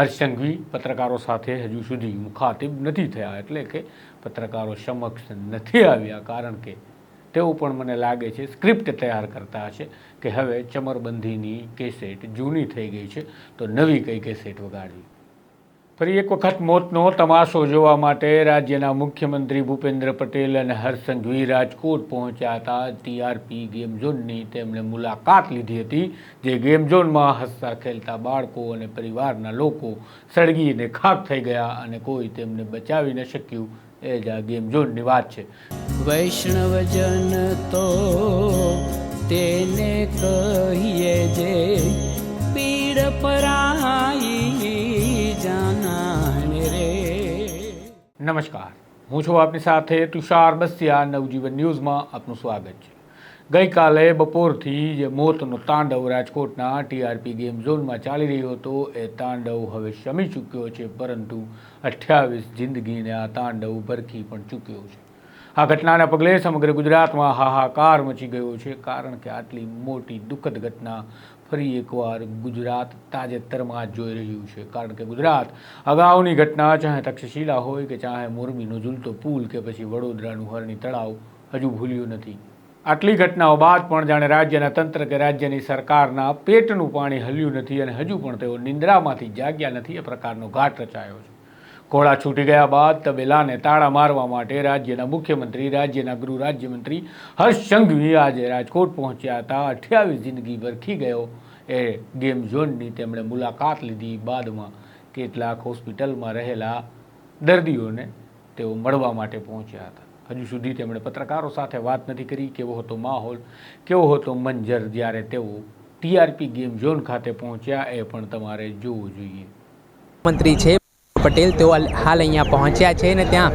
હર્ષ સંઘવી પત્રકારો સાથે હજુ સુધી મુખાતિબ નથી થયા, એટલે કે પત્રકારો સમક્ષ નથી આવ્યા, કારણ કે તેવું પણ મને લાગે છે સ્ક્રિપ્ટ તૈયાર કરતા હશે કે હવે ચમરબંધીની કેસેટ જૂની થઈ ગઈ છે, તો નવી કઈ કેસેટ વગાડવી? ફરી એક વખત મોતનો તમાશો જોવા માટે રાજ્યના મુખ્યમંત્રી ભૂપેન્દ્ર પટેલ અને હર્ષ રાજકોટ પહોંચ્યા હતા. ટીઆરપી ગેમ ઝોનની તેમણે મુલાકાત લીધી હતી, જે ગેમ ઝોનમાં હસતા ખેલતા બાળકો અને પરિવારના લોકો સળગીને ખાક થઈ ગયા અને કોઈ તેમને બચાવી ન શક્યું. એ જ આ ગેમ ઝોનની વાત છે. વૈષ્ણવજન તો તેને કહીએ જે પીડ પરાઈ નમસ્કાર. હું છું આપની સાથે તુષાર બસિયા, નવજીવન ન્યૂઝમાં આપનું સ્વાગત છે. ગઈકાલે બપોરથી જે મોતનો તાંડવ રાજકોટના ટીઆરપી ગેમ ઝોનમાં ચાલી રહ્યો હતો, એ તાંડવ હવે શમી ચૂક્યો છે, પરંતુ અઠ્યાવીસ જિંદગીને આ તાંડવ ભરખી પણ ચૂક્યો છે. આ ઘટનાના પગલે સમગ્ર ગુજરાતમાં હાહાકાર મચી ગયો છે, કારણ કે આટલી મોટી દુઃખદ ઘટના ફરી એકવાર ગુજરાત તાજેતરમાં જોઈ રહ્યું છે. કારણ કે ગુજરાત અગાઉની ઘટના, ચાહે તક્ષશિલા હોય કે ચાહે મોરબીનો ઝૂલતો પુલ કે પછી વડોદરાનું હરણી તળાવ, હજુ ભૂલ્યું નથી. આટલી ઘટનાઓ બાદ પણ જાણે રાજ્યના તંત્ર કે રાજ્યની સરકારના પેટનું પાણી હલ્યું નથી અને હજુ પણ તેઓ નિંદ્રામાંથી જાગ્યા નથી. એ પ્રકારનો ઘાટ રચાયો છે. ઘોડા છૂટી ગયા બાદ તબેલાને તાળા મારવા માટે રાજ્યના મુખ્યમંત્રી, રાજ્યના ગૃહ રાજ્યમંત્રી હર્ષ સંઘવી આજે રાજકોટ પહોંચ્યા હતા. અઠ્યાવીસ જિંદગી વરખી ગયો એ ગેમ ઝોનની તેમણે મુલાકાત લીધી. બાદમાં કેટલાક હોસ્પિટલમાં રહેલા દર્દીઓને તેઓ મળવા માટે પહોંચ્યા હતા. હજુ સુધી તેમણે પત્રકારો સાથે વાત નથી કરી. કેવો હતો માહોલ, કેવો હતો મંજર જ્યારે તેઓ ટીઆરપી ગેમ ઝોન ખાતે પહોંચ્યા એ પણ તમારે જોવું જોઈએ. મંત્રી છે પટેલ તેઓ હાલ અહીંયા પહોંચ્યા છે ને ત્યાં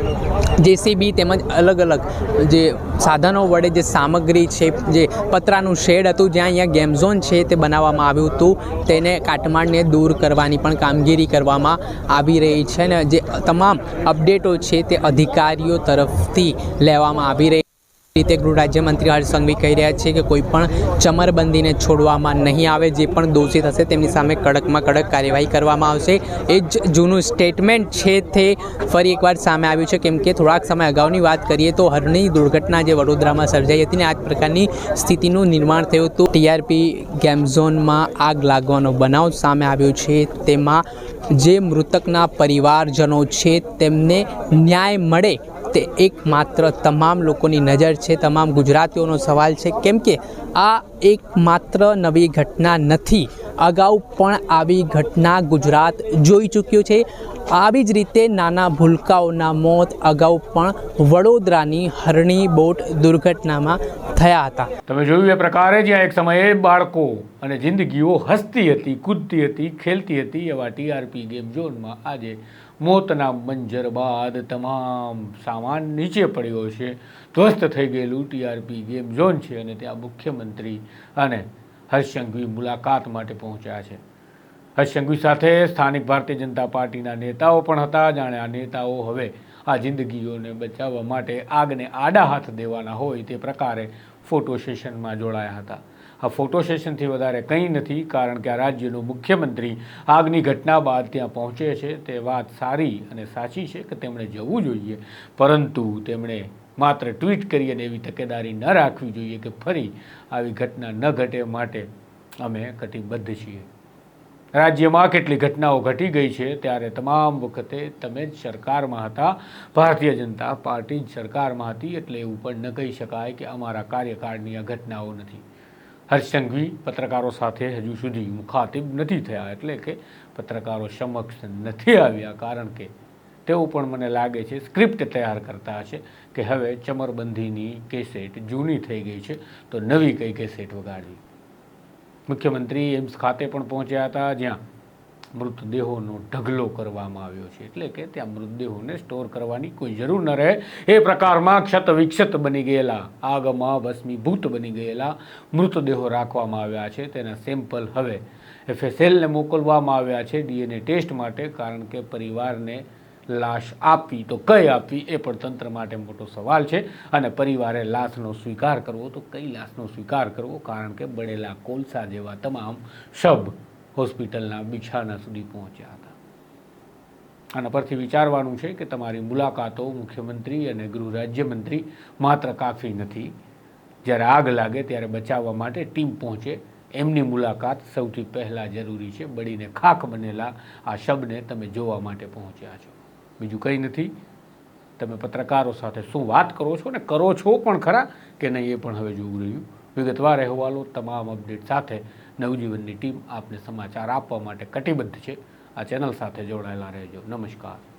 જેસીબી તેમજ અલગ અલગ જે સાધનો વડે જે સામગ્રી છે, જે પતરાનું શેડ હતું જ્યાં અહીંયા ગેમ ઝોન છે તે બનાવવામાં આવ્યું હતું, તેને કાટમાળને દૂર કરવાની પણ કામગીરી કરવામાં આવી રહી છે ને જે તમામ અપડેટો છે તે અધિકારીઓ તરફથી લેવામાં આવી રહી રીતે ગૃહ રાજ્યમંત્રી હર્ષ સંઘવી કહી રહ્યા છે કે કોઈ પણ ચમરબંધીને છોડવામાં નહીં આવે, જે પણ દોષિત હશે તેમની સામે કડકમાં કડક કાર્યવાહી કરવામાં આવશે. એ જ જૂનું સ્ટેટમેન્ટ છે તે ફરી એકવાર સામે આવ્યું છે. કેમ કે થોડાક સમય અગાઉની વાત કરીએ તો હરણી દુર્ઘટના જે વડોદરામાં સર્જાઈ હતી ને આ પ્રકારની સ્થિતિનું નિર્માણ થયું હતું. ટીઆરપી ગેમ ઝોનમાં આગ લાગવાનો બનાવ સામે આવ્યો છે. તેમાં જે મૃતકના પરિવારજનો છે તેમને ન્યાય મળે તે એકમાત્ર તમામ લોકોની નજર છે, તમામ ગુજરાતીઓનો સવાલ છે, કેમ કે આ એકમાત્ર નવી ઘટના નથી. અગાઉ પણ આવી ઘટના ગુજરાત જોઈ ચૂક્યું છે. આવી જ રીતે નાના ભૂલકાઓના મોત અગાઉ પણ વડોદરાની હરણી બોટ દુર્ઘટનામાં થયા હતા. તમે જોયું એ પ્રકારે જ્યાં એક સમયે બાળકો અને જિંદગીઓ હસતી હતી, કૂદતી હતી, ખેલતી હતી. એવા ટીઆરપી ગેમ ઝોનમાં આજે મોતના મંજર બાદ તમામ સામાન નીચે પડ્યો છે. ધ્વસ્ત થઈ ગયેલું ટીઆરપી ગેમ ઝોન છે અને ત્યાં મુખ્યમંત્રી અને હર્ષંઘવી મુલાકાત માટે પહોંચ્યા છે. હર્ષંઘવી સાથે સ્થાનિક ભારતીય જનતા પાર્ટીના નેતાઓ પણ હતા. જાણે આ નેતાઓ હવે આ જિંદગીઓને બચાવવા માટે આગને આડા હાથ દેવાના હોય તે પ્રકારે ફોટો સેશનમાં જોડાયા હતા. આ ફોટો સેશનથી વધારે કંઈ નથી, કારણ કે આ રાજ્યનો મુખ્યમંત્રી આગની ઘટના બાદ ત્યાં પહોંચે છે. તે વાત સારી અને સાચી છે કે તેમણે જવું જોઈએ, પરંતુ તેમણે માત્ર ટ્વીટ કરી અને એવી તકેદારી ન રાખવી જોઈએ કે ફરી આવી ઘટના ન ઘટે માટે અમે કટિબદ્ધ છીએ. રાજ્યમાં કેટલી ઘટનાઓ ઘટી ગઈ છે ત્યારે તમામ વખતે તમે જ સરકારમાં હતા. ભારતીય જનતા પાર્ટી જ સરકારમાં હતી, એટલે એવું પણ ન કહી શકાય કે અમારા કાર્યકાળની આ ઘટનાઓ નથી. હર્ષ સંઘવી પત્રકારો સાથે હજુ સુધી મુખાતિબ નથી થયા, એટલે કે પત્રકારો સમક્ષ નથી આવ્યા, કારણ કે તેવું પણ મને લાગે છે સ્ક્રિપ્ટ તૈયાર કરતા હશે કે હવે ચમરબંધીની કેસેટ જૂની થઈ ગઈ છે, તો નવી કઈ કેસેટ વગાડવી? મુખ્યમંત્રી એમ્સ ખાતે પણ પહોંચ્યા હતા જ્યાં મૃતદેહોનો ઢગલો કરવામાં આવ્યો છે. એટલે કે ત્યાં મૃતદેહોને સ્ટોર કરવાની કોઈ જરૂર ન રહે. એ પ્રકારમાં ક્ષત વિક્ષત બની ગયેલા, આગમાં ભસ્મીભૂત બની ગયેલા મૃતદેહો રાખવામાં આવ્યા છે. તેના સેમ્પલ હવે એફએસએલને મોકલવામાં આવ્યા છે ડીએનએ ટેસ્ટ માટે, કારણ કે પરિવારને લાશ આપવી, તો કઈ આપવી એ પણ તંત્ર માટે મોટો સવાલ છે. અને પરિવારે લાશનો સ્વીકાર કરવો, તો કઈ લાશનો સ્વીકાર કરવો? કારણ કે બળેલા કોલસા જેવા તમામ શબ હોસ્પિટલના બિછાના સુધી પહોંચ્યા હતા. આના પરથી વિચારવાનું છે કે તમારી મુલાકાતો મુખ્યમંત્રી અને ગૃહ રાજ્યમંત્રી માત્ર કાફી નથી. જ્યારે આગ લાગે ત્યારે બચાવવા માટે ટીમ પહોંચે. એમની મુલાકાત સૌથી પહેલાં જરૂરી છે. બળીને ખાખ બનેલા આ શબને તમે જોવા માટે પહોંચ્યા છો. બીજું કંઈ નથી. તમે પત્રકારો સાથે શું વાત કરો છો ને કરો છો પણ ખરા કે નહીં એ પણ હવે જોવું રહ્યું. વિગતવાર અહેવાલો તમામ અપડેટ સાથે નવજીવનની ટીમ આપને સમાચાર આપવા માટે કટિબદ્ધ છે. આ ચેનલ સાથે જોડાયેલા રહેજો. નમસ્કાર.